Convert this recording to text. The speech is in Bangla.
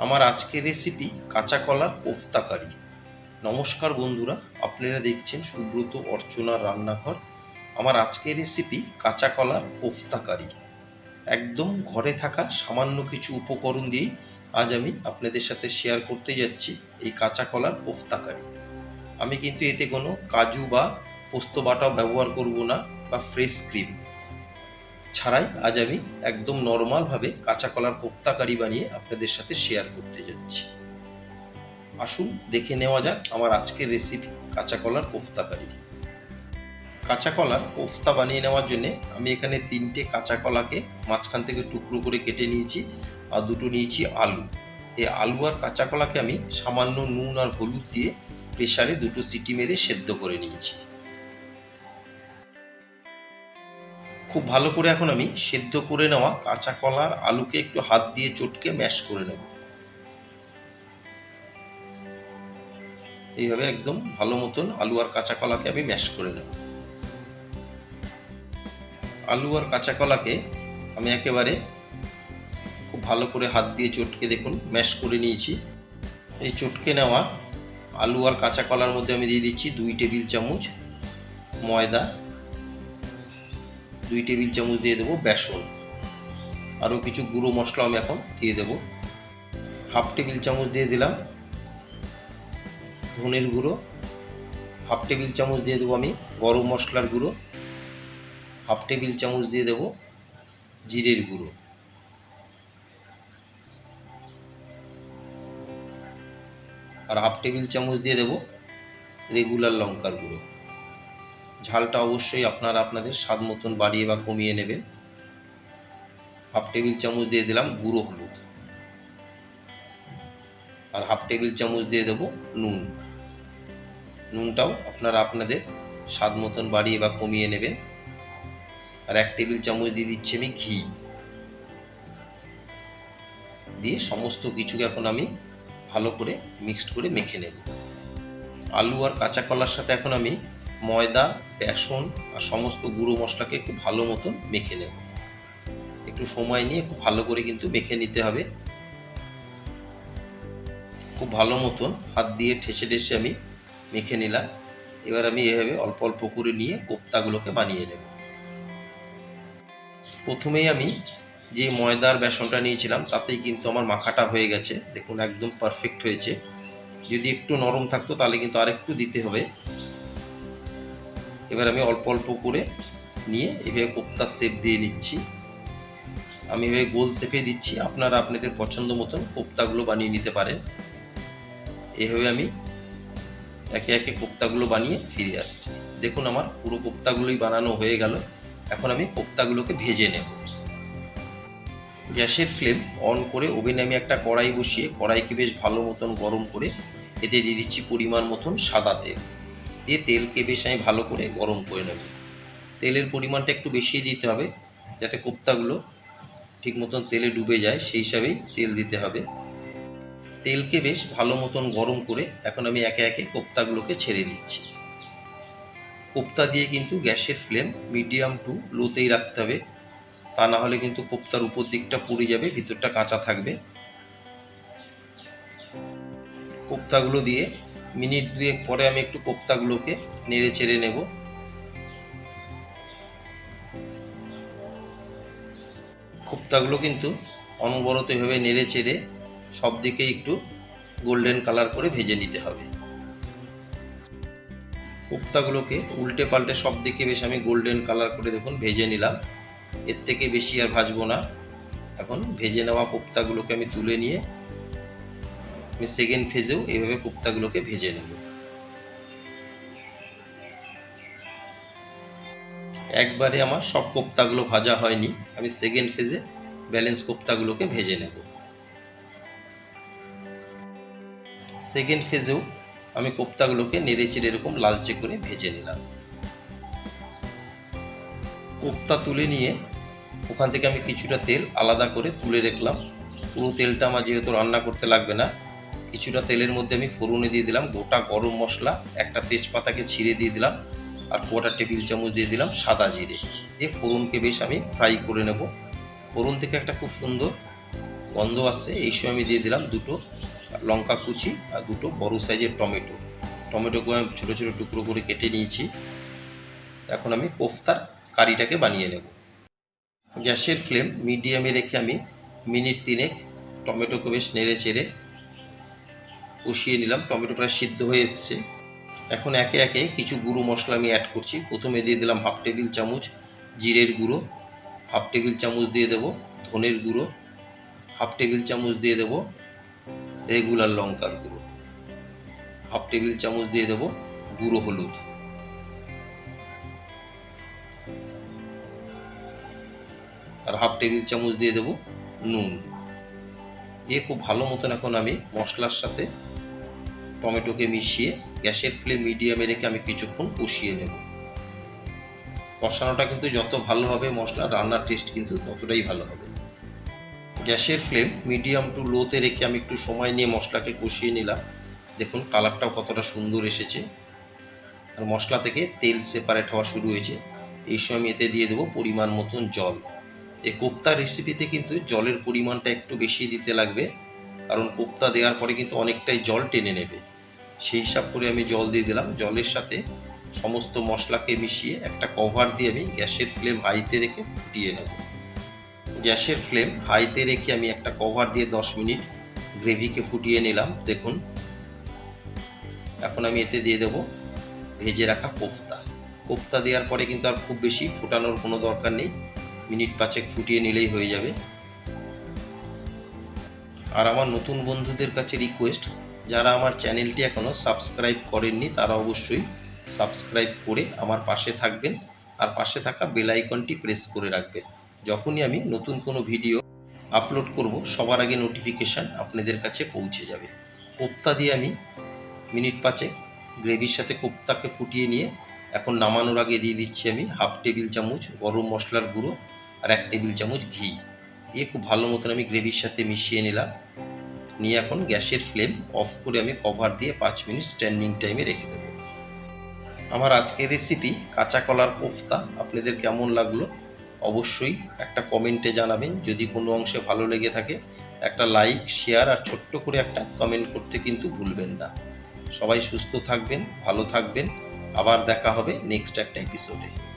আমার আজকের রেসিপি কাঁচা কলার কোফতা কারি নমস্কার বন্ধুরা, আপনারা দেখছেন সুব্রত অর্চনার রান্নাঘর। আমার আজকের রেসিপি কাঁচা কলার কোফতা কারি একদম ঘরে থাকা সামান্য কিছু উপকরণ দিয়েই আজ আমি আপনাদের সাথে শেয়ার করতে যাচ্ছি এই কাঁচা কলার কোফতা কারি আমি কিন্তু এতে কোনো কাজু বা পোস্ত বাটাও ব্যবহার করব না বা ফ্রেশ ক্রিম ছাড়াই আজ আমি একদম নর্মালভাবে কাঁচা কলার কোপ্তা কারি বানিয়ে আপনাদের সাথে শেয়ার করতে যাচ্ছি। আসুন দেখে নেওয়া যাক আমার আজকের রেসিপি কাঁচা কলার কোফতা কারি। কাঁচা কলার কোফতা বানিয়ে নেওয়ার জন্য আমি এখানে তিনটে কাঁচা কলাকে মাঝখান থেকে টুকরো করে কেটে নিয়েছি আর দুটো নিয়েছি আলু। এই আলু আর কাঁচা কলাকে আমি সামান্য নুন আর হলুদ দিয়ে প্রেসারে দুটো সিটি মেরে সেদ্ধ করে নিয়েছি। খুব ভালো করে এখন আমি সেদ্ধ করে নেওয়া কাঁচা কলার আলুকে একটু হাত দিয়ে চটকে ম্যাশ করে নেব। এইভাবে একদম ভালো মতন আলু আর কাঁচা কলাকে আমি ম্যাশ করে নেব। আলু আর কাঁচা কলাকে আমি একেবারে খুব ভালো করে হাত দিয়ে চটকে দেখুন, ম্যাশ করে নিয়েছি। এই চটকে নেওয়া আলু আর কাঁচা কলার মধ্যে আমি দিয়ে দিচ্ছি দুই টেবিল চামচ ময়দা দুই টেবিল চামচ দিয়ে দেবো বেসন। আরও কিছু গুঁড়ো মশলা আমি এখন দিয়ে দেবো। হাফ টেবিল চামচ দিয়ে দিলাম ধনের গুঁড়ো। হাফ টেবিল চামচ দিয়ে দেবো আমি গরম মশলার গুঁড়ো। হাফ টেবিল চামচ দিয়ে দেবো জিরের গুঁড়ো। আর হাফ টেবিল চামচ দিয়ে দেবো রেগুলার লঙ্কার গুঁড়ো। ঝালটা অবশ্যই আপনারা আপনাদের স্বাদ মতন বাড়িয়ে বা কমিয়ে নেবেন। হাফ টেবিল চামচ দিয়ে দিলাম গুঁড়ো হলুদ। আর হাফ টেবিল চামচ দিয়ে দেবো নুন। নুনটাও আপনারা আপনাদের স্বাদ মতন বাড়িয়ে বা কমিয়ে নেবেন। আর এক টেবিল চামচ দিয়ে দিচ্ছি আমি ঘি। দিয়ে সমস্ত কিছুকে এখন আমি ভালো করে মিক্সড করে মেখে নেব। আলু আর কাঁচা কলার সাথে এখন আমি ময়দা, বেসন আর সমস্ত গুঁড়ো মশলাকে একটু ভালো মতন মেখে নেব। একটু সময় নিয়ে খুব ভালো করে কিন্তু মেখে নিতে হবে। খুব ভালো মতন হাত দিয়ে ঠেসে ঠেসে আমি মেখে নিলাম। এবার আমি এভাবে অল্প অল্প করে নিয়ে কোপ্তাগুলোকে বানিয়ে নেব। প্রথমেই আমি যে ময়দার বেসনটা নিয়েছিলাম, তাতেই কিন্তু আমার মাখাটা হয়ে গেছে। দেখুন, একদম পারফেক্ট হয়েছে। যদি একটু নরম থাকতো, তাহলে কিন্তু আরেকটু দিতে হবে। এবার আমি অল্প অল্প করে নিয়ে এভাবে কোপ্তার শেপ দিয়ে নিচ্ছি। আমি এভাবে গোল শেপে দিচ্ছি। আপনারা আপনাদের পছন্দ মতন কোপ্তাগুলো বানিয়ে নিতে পারেন। এভাবে আমি একে একে কোপ্তাগুলো বানিয়ে ফিরে আসছি। দেখুন আমার পুরো কোপ্তাগুলোই বানানো হয়ে গেল। এখন আমি কোপ্তাগুলোকে ভেজে নেব। গ্যাসের ফ্লেম অন করে ওভেনে আমি একটা কড়াই বসিয়ে, কড়াইকে বেশ ভালো মতন গরম করে এতে দিয়ে দিচ্ছি পরিমাণ মতন সাদা তেল। দিয়ে তেলকে বেশ আমি ভালো করে গরম করে নেব। তেলের পরিমাণটা একটু বেশি দিতে হবে, যাতে কোপ্তাগুলো ঠিক মতন তেলে ডুবে যায়, সেই হিসাবেই তেল দিতে হবে। তেলকে বেশ ভালো মতন গরম করে এখন আমি একে একে কোপ্তাগুলোকে ছেড়ে দিচ্ছি। কোপ্তা দিয়ে কিন্তু গ্যাসের ফ্লেম মিডিয়াম টু লোতেই রাখতে হবে, তা না হলে কিন্তু কোপ্তার উপর দিকটা পুড়ে যাবে, ভিতরটা কাঁচা থাকবে। কোপ্তাগুলো দিয়ে মিনিট দুয়েক পরে আমি একটু কোপ্তাগুলোকে নেড়ে চেড়ে নেব। কোপ্তাগুলো কিন্তু অনবরত এভাবে নেড়ে চেড়ে সব দিকে একটু গোল্ডেন কালার করে ভেজে নিতে হবে। কোপ্তাগুলোকে উল্টে পাল্টে সব দিকে বেশ আমি গোল্ডেন কালার করে দেখুন ভেজে নিলাম। এর থেকে বেশি আর ভাজবো না। এখন ভেজে নেওয়া কোপ্তাগুলোকে আমি তুলে নিয়ে আমি সেকেন্ড ফেজেও এইভাবে কোপ্তাগুলোকে ভেজে নেব। একবারে আমার সব কোপ্তাগুলো ভাজা হয়নি, আমি সেকেন্ড ফেজে ব্যালেন্স কোপ্তাগুলোকে ভেজে নেব। সেকেন্ড ফেজেও আমি কোপ্তাগুলোকে নেড়ে চেড়ে এরকম লালচে করে ভেজে নিলাম। কোপ্তা তুলে নিয়ে ওখান থেকে আমি কিছুটা তেল আলাদা করে তুলে রাখলাম। পুরো তেলটা আমার যেহেতু রান্না করতে লাগবে না কিছুটা তেলের মধ্যে আমি ফোড়নে দিয়ে দিলাম, গোটা গরম মশলা, একটা তেজপাতাকে ছিঁড়ে দিয়ে দিলাম, আর কোয়াটার টেবিল চামচ দিয়ে দিলাম সাদা জিরে। দিয়ে ফোড়নকে বেশ আমি ফ্রাই করে নেব। ফোড়ন থেকে একটা খুব সুন্দর গন্ধ আসছে, এই সময় আমি দিয়ে দিলাম দুটো লঙ্কা কুচি আর দুটো বড় সাইজের টমেটো। টমেটোকে আমি ছোটো ছোটো টুকরো করে কেটে নিয়েছি। এখন আমি কোফতার কারিটাকে বানিয়ে নেব। গ্যাসের ফ্লেম মিডিয়ামে রেখে আমি মিনিট তিনেক টমেটোকে বেশ নেড়ে চেড়ে কষিয়ে নিলাম, টমেটো প্রায় সিদ্ধ হয়ে এসছে। এখন একে একে কিছু গুঁড়ো মশলা আমি অ্যাড করছি। প্রথমে দিয়ে দিলাম হাফ টেবিল চামচ জিরের গুঁড়ো হাফ টেবিল চামচ দিয়ে দেবো ধনের গুঁড়ো হাফ টেবিল চামচ দিয়ে দেবো রেগুলার লঙ্কার গুঁড়ো হাফ টেবিল চামচ দিয়ে দেবো গুঁড়ো হলুদ। আর হাফ টেবিল চামচ দিয়ে দেবো নুন। দিয়ে খুব ভালো মতন এখন আমি মশলার সাথে টমেটোকে মিশিয়ে গ্যাসের ফ্লেম মিডিয়ামে রেখে আমি কিছুক্ষণ কষিয়ে নেব। কষানোটা কিন্তু যত ভালো হবে মশলা, রান্নার টেস্ট কিন্তু ততটাই ভালো হবে। গ্যাসের ফ্লেম মিডিয়াম টু লোতে রেখে আমি একটু সময় নিয়ে মশলাকে কষিয়ে নিলাম। দেখুন, কালারটাও কতটা সুন্দর এসেছে। আর মশলা থেকে তেল সেপারেট হওয়া শুরু হয়েছে। এই সময় আমি এতে দিয়ে দেবো পরিমাণ মতন জল। এই কোপ্তা রেসিপিতে কিন্তু জলের পরিমাণটা একটু বেশি দিতে লাগবে। কারণ কোপ্তা দেওয়ার পরে কিন্তু অনেকটাই জল টেনে নেবে। সেই হিসাব করে আমি জল দিয়ে দিলাম। জলের সাথে সমস্ত মশলাকে মিশিয়ে একটা কভার দিয়ে আমি গ্যাসের ফ্লেম হাইতে রেখে ফুটিয়ে নেব। গ্যাসের ফ্লেম হাইতে রেখে আমি একটা কভার দিয়ে দশ মিনিট গ্রেভিকে ফুটিয়ে নিলাম। দেখুন, এখন আমি এতে দিয়ে দেব ভেজে রাখা কোফতা। কোফতা দেওয়ার পরে কিন্তু আর খুব বেশি ফোটানোর কোনো দরকার নেই। মিনিট পাঁচেক ফুটিয়ে নিলেই হয়ে যাবে। আর আমার নতুন বন্ধুদের কাছে রিকোয়েস্ট যারা আমার চ্যানেলটি এখনও সাবস্ক্রাইব করেননি, তারা অবশ্যই সাবস্ক্রাইব করে আমার পাশে থাকবেন। আর পাশে থাকা বেল আইকনটি প্রেস করে রাখবেন। যখনই আমি নতুন কোনো ভিডিও আপলোড করব, সবার আগে নোটিফিকেশান আপনাদের কাছে পৌঁছে যাবে। কোপ্তা দিয়ে আমি মিনিট পাঁচেক গ্রেভির সাথে কোপ্তাকে ফুটিয়ে নিয়ে এখন নামানোর আগে দিয়ে দিচ্ছি আমি হাফ টেবিল চামচ গরম মশলার গুঁড়ো আর এক টেবিল চামচ ঘি। দিয়ে খুব ভালো মতন আমি গ্রেভির সাথে মিশিয়ে নিলাম। নিয়ে এখন গ্যাসের ফ্লেম অফ করে আমি কভার দিয়ে পাঁচ মিনিট স্ট্যান্ডিং টাইমে রেখে দেবো। আমার আজকের রেসিপি কাঁচা কলার কোফতা, আপনাদের কেমন লাগল অবশ্যই একটা কমেন্টে জানাবেন। যদি কোনো অংশে ভালো লেগে থাকে, একটা লাইক শেয়ার আর ছোট্ট করে একটা কমেন্ট করতে কিন্তু ভুলবেন না। সবাই সুস্থ থাকবেন, ভালো থাকবেন। আবার দেখা হবে নেক্সট একটা এপিসোডে